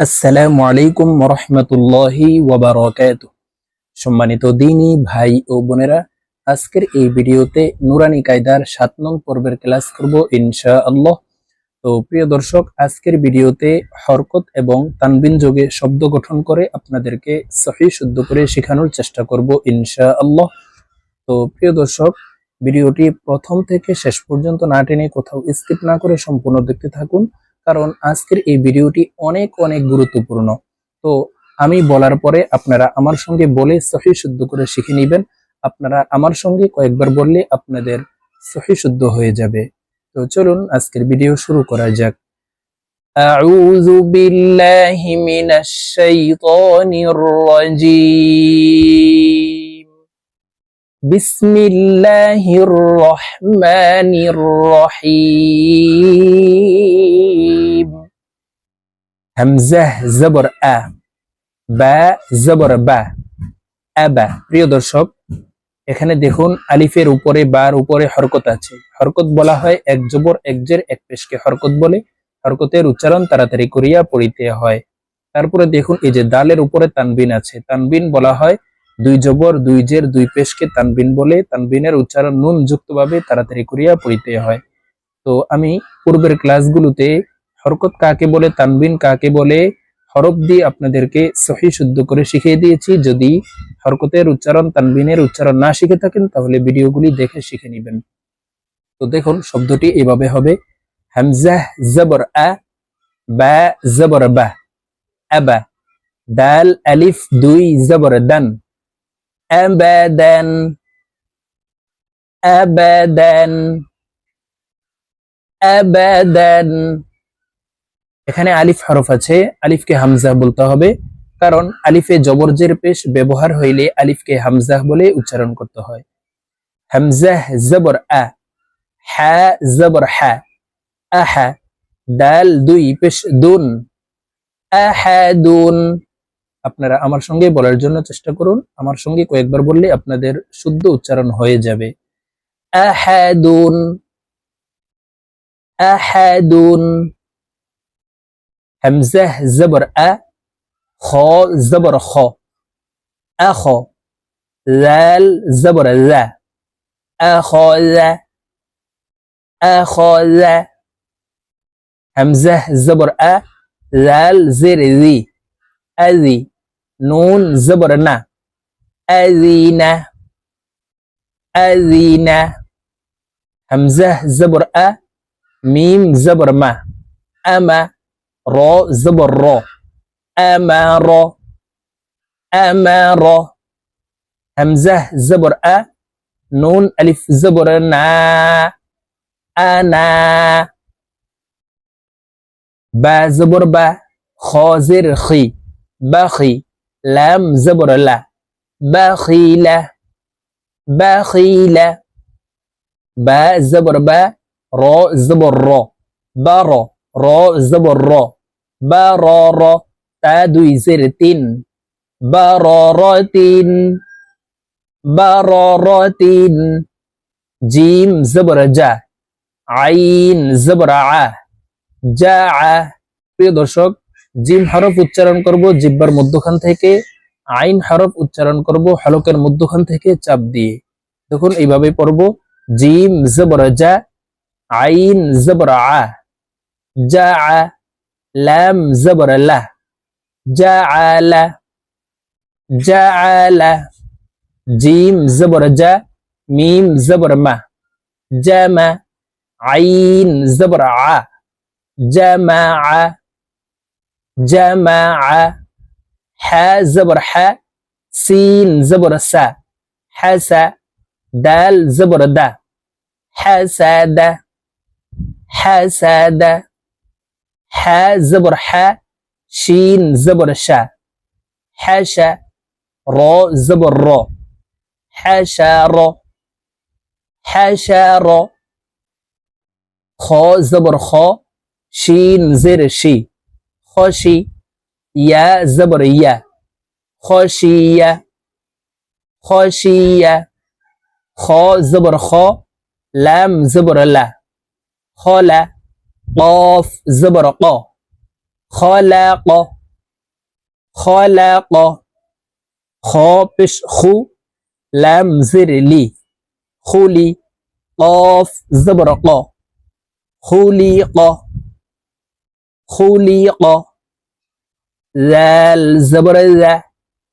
আসসালামু আলাইকুম রহমতুল্লাহি ওয়াবারাকাতু সম্মানিত দিনী ভাই ও বোনেরা, আজকের এই ভিডিওতে নুরানি কায়দার সাত নং পর্বের ক্লাস করব ইনশা আল্লাহ তো প্রিয় দর্শক, আজকের ভিডিওতে হরকত এবং তানবিন যোগে শব্দ গঠন করে আপনাদেরকে সহি শুদ্ধ করে শেখানোর চেষ্টা করব ইনশা আল্লাহ তো প্রিয় দর্শক, ভিডিওটি প্রথম থেকে শেষ পর্যন্ত না টেনে কোথাও স্কিপ না করে সম্পূর্ণ দেখতে থাকুন। কারণ আজকের এই ভিডিওটি অনেক অনেক গুরুত্বপূর্ণ তো আমি বলার পরে আপনারা আমার সঙ্গে বলে সহি শুদ্ধ করে শিখে নেবেন আপনারা আমার সঙ্গে কয়েকবার বললে আপনাদের সহি শুদ্ধ হয়ে যাবে তো চলুন আজকের ভিডিও শুরু করা যাক أعوذ بالله من الشيطان الرجيم বিসমিল্লাহির রহমানির রহিম হামজাহ জবর, আ। বা, জবর, বা। আবা প্রিয় দর্শক, এখানে দেখুন আলিফের উপরে, বার উপরে হরকত আছে। হরকত বলা হয় এক জবর, এক জের, এক পেশকে হরকত বলে। হরকতের উচ্চারণ তাড়াতাড়ি করিয়া পড়িতে হয়। তারপরে দেখুন এই যে দালের উপরে তানবিন আছে। তানবিন বলা হয় দুই জবর, দুই জের, দুই পেশকে তানবিন বলে তানবিনের উচ্চারণ নুন যুক্তভাবে তাড়াতাড়ি করিয়া পড়িতে হয়। তো আমি পূর্বের ক্লাসগুলোতে হরকত কাকে বলে, তানবিন কাকে বলে, হরফ দিয়ে আপনাদেরকে সহি শুদ্ধ করে শিখিয়ে দিয়েছি। যদি হরকতের উচ্চারণ তানবিনের উচ্চারণ না শিখে থাকেন, তাহলে ভিডিওগুলি দেখে শিখে নেবেন। তো দেখুন, শব্দটি এভাবে হবে। হামজাহ জবর আ, বা জবর বা, আবা, দাল, আলিফ, দুই, জবর, দান। আবাদান আবাদান আবাদান এখানে আলিফ হরফ আছে। আলিফকে হামজা বলতে হবে। কারণ আলিফে জবরজের পেশ ব্যবহার হইলে আলিফকে হামজা বলে উচ্চারণ করতে হয়। হামজাহ জবর আ, হা জবর হা, আহা, দাল দুই পেশ দুন, আহাদুন আপনারা আমার সঙ্গে বলার জন্য চেষ্টা করুন আমার সঙ্গে কয়েকবার বললে আপনাদের শুদ্ধ উচ্চারণ হয়ে যাবে আহাদুন আহাদুন همزة زبر أ خا زبر خا أخا ذال زبر ذا أخذ أخذ همزة زبر أ ذال زر ذي أذي نون زبرنا. أذينا. أذينا. همزة زبر أ ميم زبر ما. أما را زبر را. أما را. أما را. همزة زبر أ نون ألف زبر نا أنا. با زبر با خازر خي. بخي লাম জবর লা বাখিলা বাখিলা বা জবর বা র জবর র বার র জবর র বা র র তা দুই জের তিন বা র র তিন বা র র তিন জিম জবর যা আইন জবর আ যা প্রিয় দর্শক জিম হরফ উচ্চারণ করব, জিব্বার মধ্যখান থেকে, আইন হরফ উচ্চারণ করব, হলকের মধ্যখান থেকে চাপ দিয়ে। দেখুন এইভাবে পড়ব। জিম জবর যা আইন জবর আ যা আ, লাম জবর লা যা আলা যা লা, জিম জবর যা মিম জবর মা যা মা, আইন জবর আ যা মা আ جمع ح زبر ح. سين زبر سا حسا دال زبر دا حسد حسد. ح زبر ح. شين زبر شا حاشا را زبر را حشر حشر. خا زبر خا شين زر شي. خشي يا زبر يا خشية خشية خا زبر خا لام زبر لا خلا قاف زبر قا خلق خلق خابش خو لام زر لي خولي قاف زبر قا خولي قا خولي قا ذال زبر ذا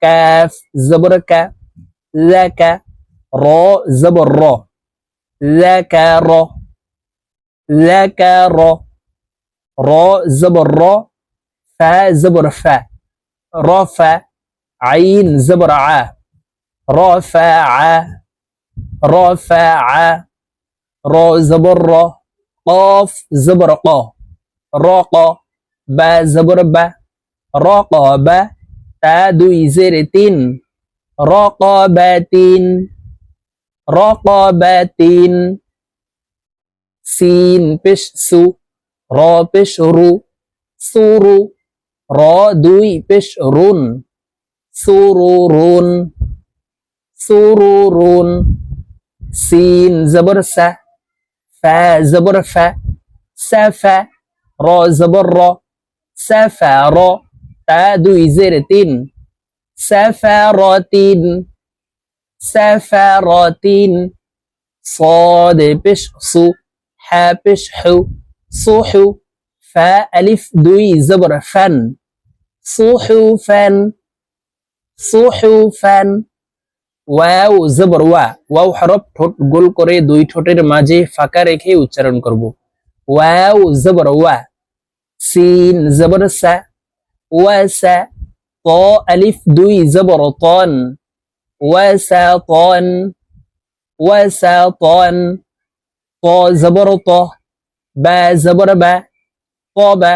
كاف زبر كا ذاك را زبر را ذكر ذكر را زبر را فا زبر فا رفع عين زبر ع رفع رفع را زبر را قاف زبر قا راق با زبر با رقابة تادو يزيرتين رقابتين رقابتين سين بش سو را بش رو سورو. را دوي بش رون سورورون. سورورون. سين زبر سا فا زبر فا سفا را زبر را سفا را, را. তা দুই জের তিন সাফারতিন সাফারতিন صاد পেশ সু হা পেশ হু সুহু ফা আলিফ দুই জবর ফান সুহুফান সুহুফান ওয়াও জবর ওয়া ওয়াও হরফ ঠোঁট গোল করে দুই ঠোঁটের মাঝে ফাঁকা রেখে উচ্চারণ করব ওয়াও জবর ওয়া সিন জবর সা wasa to alif dui zabaraton wasa ton wasa ton to zaboroto ba zabaraba to ba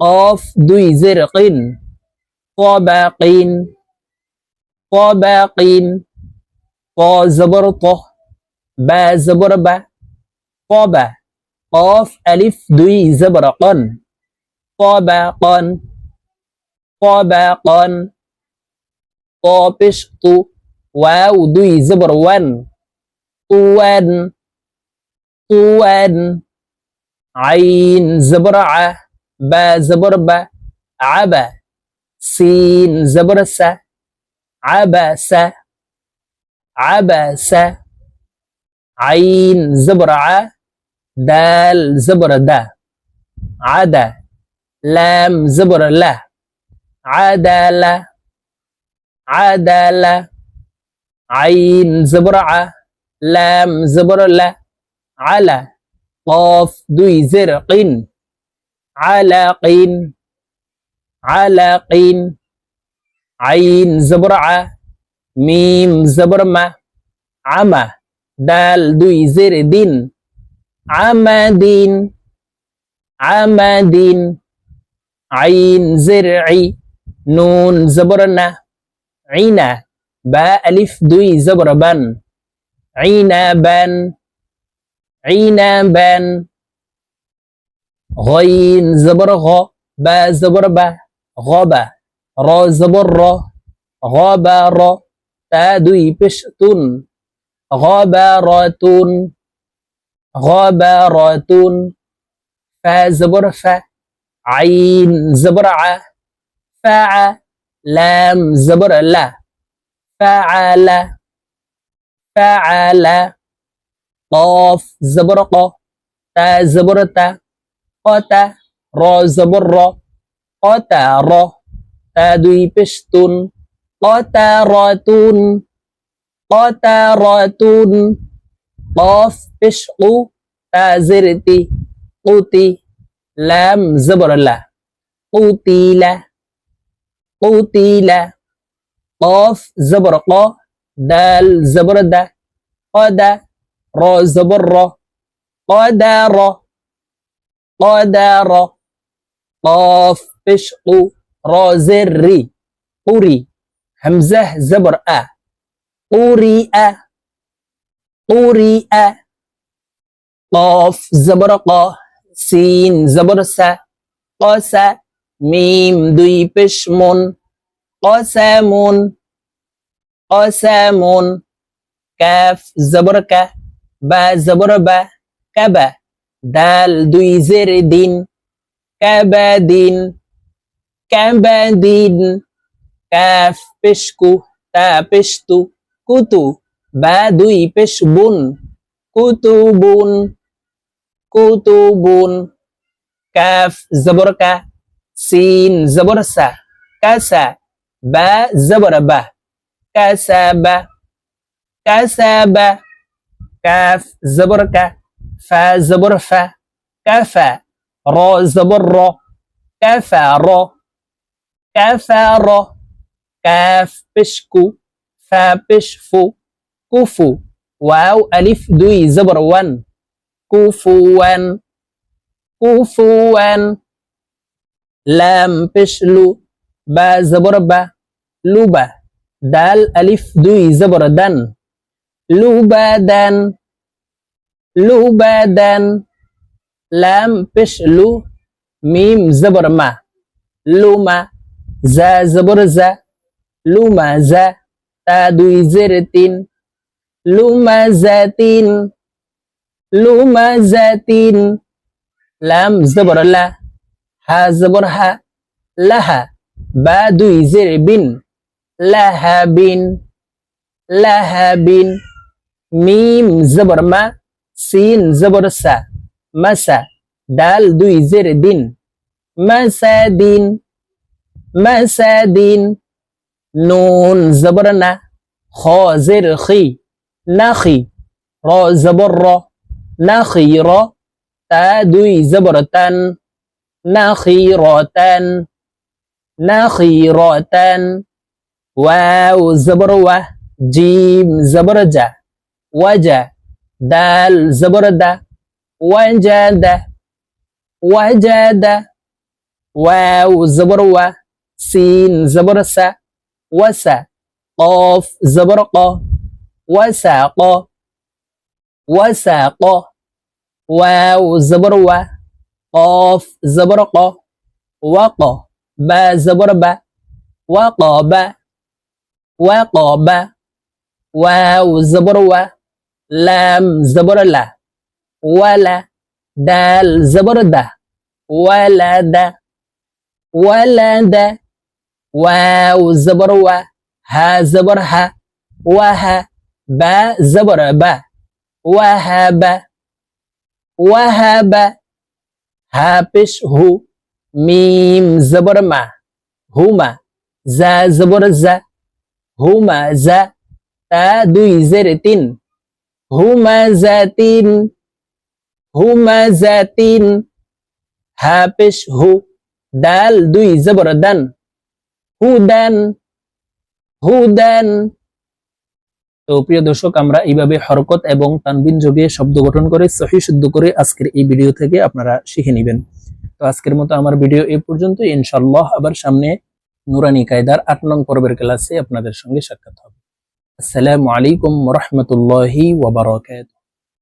qaf dui zirqin طبقين to طا ba zabaraba to ba of alif dui zabaraton to ba طبقن طبقا. طابش طو واو دوي زبر ون طوان. طوان. عين زبرعة با زبر با عبا سين زبر س عبس. عبس. عين زبرعة دال زبر دا عدا لام زبر له عدالة عدالة. عين زبرعة لام زبر لا على قاف دوي زرقين علاقين علاقين عين زبرعة ميم زبر ما عمى دال دوي زر دين عمدين عمدين عين زرعي. نون زبرنا عينا با ألف দুই زبر بن عنبا عنبا غين زبر غ با زبر با غبا را زبر را غبر تا দুই পেশতুন غبرتون غبرتون فا زبر فا عين زبر ع فع لام زبر لا فعل فعل قاف زبر ق تا زبر تا قتا را زبر را قتا را تا দুই পেশতুন قطرتون قطرتون قاف পেশকু তা জেরতি قوتي لام زبر لا قتيل قتيل قاف زبر ق دال زبر دا قد را زبر را قدر قدر قاف بشق را زري قري همزة زبر أ قرئ قرئ قاف زبر ق سين زبر س قس মিম দুই পেশ মন, কসামুন কসামুন, কাফ জবর কা, বা জবর বা, কাবা, দাল দুই জের দিন, কাবা দিন কাবা দিন, কাফ পেশকু তা পেশতু কুতু, বা দুই পেশ বুন, কুতু বুন কুতু বুন, কাফ জবর কা سين زبر سا. كاسا با زبر با. كاسا با. كاف زبر كا. فا زبر فا. كافا را زبر را كافا را كافا را كاف بشكو فا بشفو كوفو. واو ألف دوي زبر وان. كوفو وان. كوفو وان. লাম পেশলু বা জবর বা লুবা দাল আলিফ দুই জবর দান লুবাদান লুবাদান লাম পেশলু মিম জবর মা লুমা জা জবর জা লুমা জা তা দুই জের তিন লুমা জা তিন লুমা জা তিন লাম জবর লা হা জবর হা লাহা বা দুই জের বিন লাহা বিন লাহা বিন মিম জবর মা সিন জবর সা মাসা ডাল দুই জের দিন মাসা দিন মাসা দিন নুন জবর না খ জের খি নাখি র জবর র নাখি র তা দুই জবর তান نخيرة. نخيرة. واو زبر و جيم زبر جا. وجا دال زبر دا وجد وجد واو زبر و. سين زبر سا وسا قاف زبر قا وساق وساق واو زبر و. قاف زبر قا وق با زبر با وقب وقب واو زبر و لام زبر لا ولا دال زبر دا ولد ولد واو زبر و ها زبر ها وها با زبر با وهب وهب হাফিস হু মিম জবর মা হুমা যা জবর যা হুমা যা তা দুই জের তিন হুমা যা তিন হুমা জা তিন হাফিস হু ডাল দুই জবর দান হু দান হু দান তো প্রিয় দর্শক, আমরা এইভাবে হরকত এবং তানবিন যোগে শব্দ গঠন করে, সহি শুদ্ধ করে আজকের এই ভিডিও থেকে আপনারা শিখে নেবেন। তো আজকের মতো আমার ভিডিও এ পর্যন্ত ইনশাল্লাহ আবার সামনে নুরানি কায়দার আট নং পর্বের ক্লাসে আপনাদের সঙ্গে সাক্ষাৎ হবে। আসসালামু আলাইকুম রহমতুল্লাহি ওয়াবারাকাতুহু